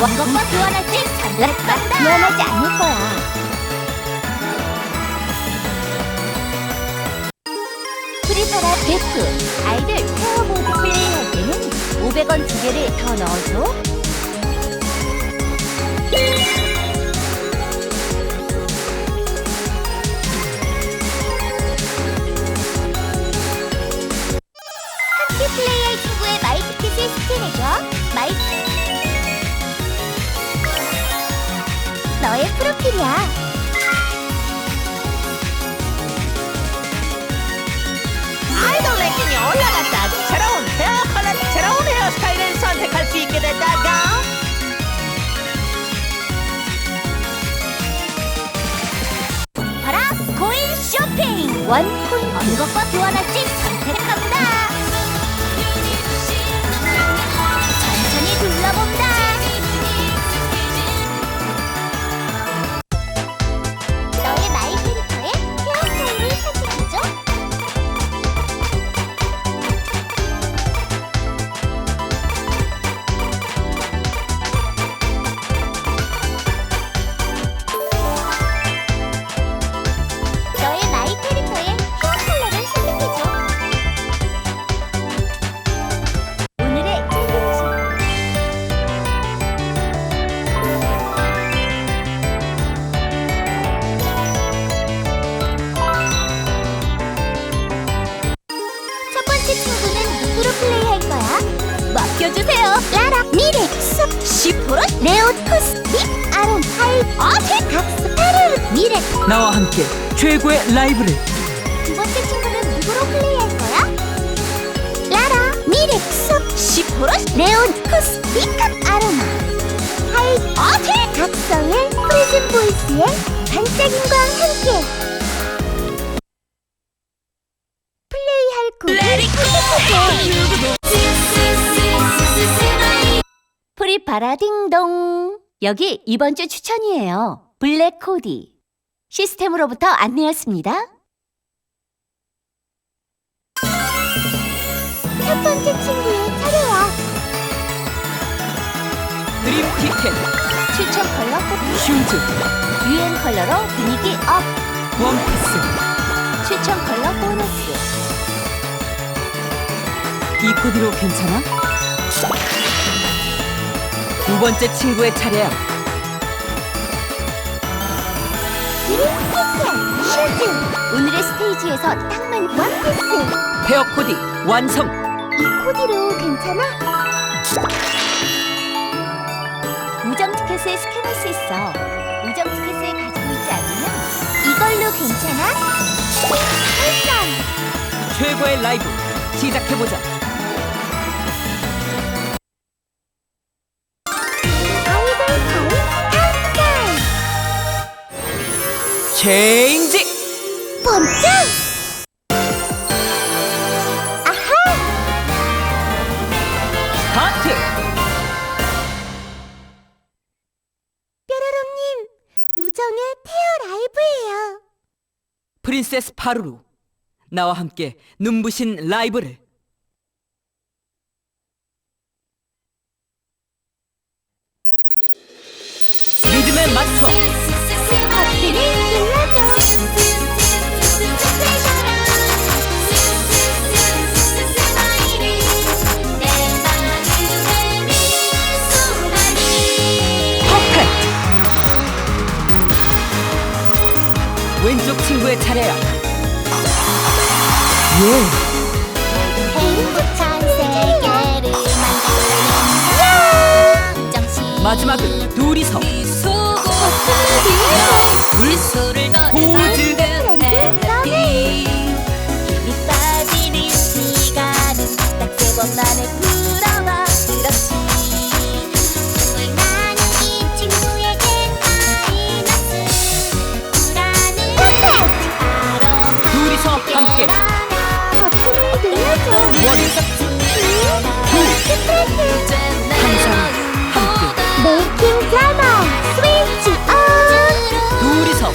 왕것과 교환할지 잠깐 미안하지 않을 거야. 프리파라 베프 아이들 페어보드 플레이할 때는 500원 두 개를 더 넣어줘. 프로필이야. 아이돌 랭킹이 올라갔다. 새로운 헤어 컬러, 새로운 헤어스타일을 선택할 수 있게 됐다가. 봐라 코인 쇼핑 원 코인 어느 것과 교환할지 선택합니다 맡겨주세요. 라라, 미래, 숲, 시프로, 레오, 토스, 립, 아론, 하이, 어택, 각스, 파르르, 미래, 나와 함께 최고의 라이브를 두 번째 친구는 누구로 플레이할 거야? 라라, 미렉, 숲, 레온, 코스, 미카, 아로마 하이, 어택! 각성의 프리즌 보이스의 반짝임과 함께 플레이할 곡을 바라딩동 여기 이번 주 추천이에요 블랙 코디 시스템으로부터 안내였습니다. 첫 번째 친구의 차례야. 드림 티켓 추천 컬러 뽑기. 슈즈 유행 컬러로 분위기 업. 원피스 추천 컬러 보너스. 이 코디로 괜찮아? 두 번째 친구의 차례야. 슈즈. 오늘의 스테이지에서 딱 맞는 원피스. 헤어 코디 완성 이 코디로 괜찮아? 우정 티켓을 스캔할 수 있어. 우정 티켓을 가지고 있지 않으면 이걸로 괜찮아? 설정. 최고의 라이브 시작해보자 체인지 번쩍! 아하! 스타트 뾰로롱님, 우정의 태어 라이브예요. 프린세스 파루루 나와 함께 눈부신 라이브를 친구의 차례야 예 행복한 세계를 만드는 정신. 마지막은 둘이서 물소를 포즈 밑빠 원, 투, 항상 함께. 메이킹 드라마 스위치 온. 둘이서.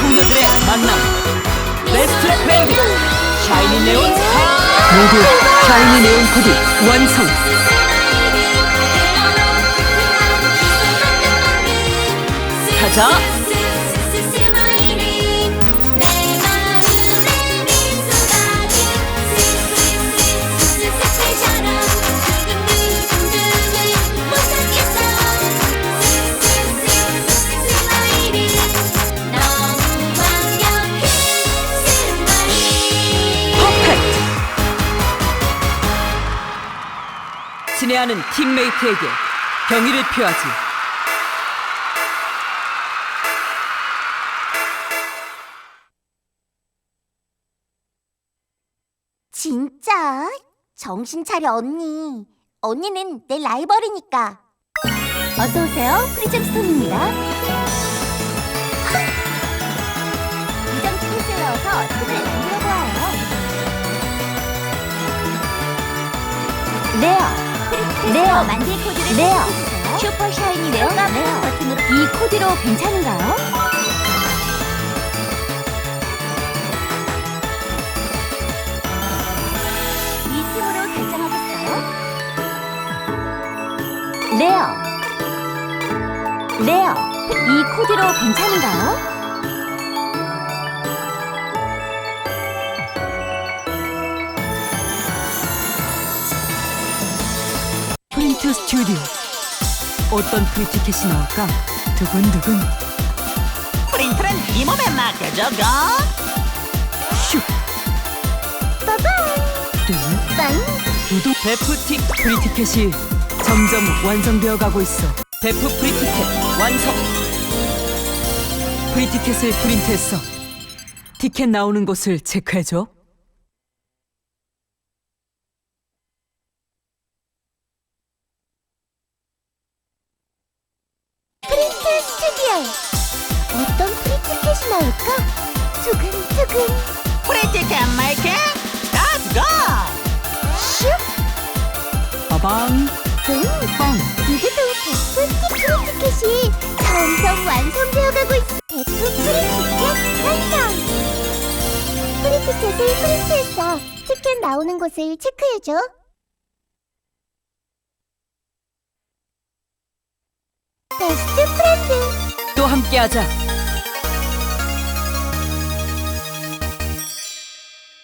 소녀들의 만남. 베스트 밴드 샤이니 네온 스타 모두 샤이니 네온 코디 완성. 가자. 친애하는 팀메이트에게 경의를 표하지. 진짜? 정신 차려 언니. 언니는 내 라이벌이니까. 어서 오세요. 프리즘스톤입니다. 이전 티켓을 넣어서 레어. 레어 만들 코드를 레어. 슈퍼 샤이니 레어 레어 버튼으로 이 코드로 괜찮은가요? 이 팀으로 결정하겠어요? 레어 레어 이 코드로 괜찮은가요? 프린트 스튜디오. 어떤 프리티켓이 나올까? 두근두근. 프린트는 이 몸에 맡겨줘 고 슉. 빠밤 뚱. 빵 두두. 데프틱 프리티켓이 점점 완성되어 가고 있어. 데프 프리티켓 완성. 프리티켓을 프린트했어. 티켓 나오는 곳을 체크해줘. 두근두근 프린티켓 메이킹 스타트 고슉 빠방. 음, 빵. 이제도 데프 프린트켓이 점점 완성되어가고 있어. 데프 프린트켓 완성. 프린트켓을 프린트했어. 티켓 나오는 곳을 체크해줘. 베스트 프렌드. 또 함께하자.